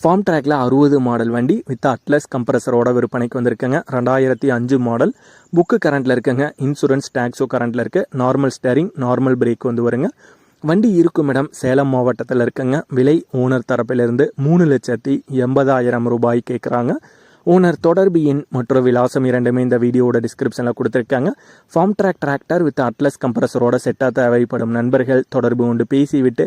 Form ட்ராக்ல அறுபது model வண்டி வித் அட்லஸ் கம்ப்ரஸரோட விற்பனைக்கு வந்திருக்குங்க. ரெண்டாயிரத்தி அஞ்சு மாடல் புக்கு கரண்ட்டில் இருக்குங்க. இன்சூரன்ஸ் டேக்ஸோ கரண்ட்டில் இருக்குது நார்மல் ஸ்டேரிங் நார்மல் பிரேக் வந்து வருங்க. வண்டி இருக்கும் இடம் சேலம் மாவட்டத்தில் இருக்குங்க. விலை ஓனர் தரப்பிலிருந்து மூணு லட்சத்தி எண்பதாயிரம் ரூபாய் கேட்குறாங்க ஓனர் தொடர்பு எண் மற்றும் விலாசம் இரண்டுமே இந்த வீடியோட டிஸ்கிரிப்ஷனில் கொடுத்துருக்காங்க. Form track tractor with Atlas கம்ப்ரஸரோட செட்டாக தேவைப்படும் நண்பர்கள் தொடர்பு கொண்டு பேசிவிட்டு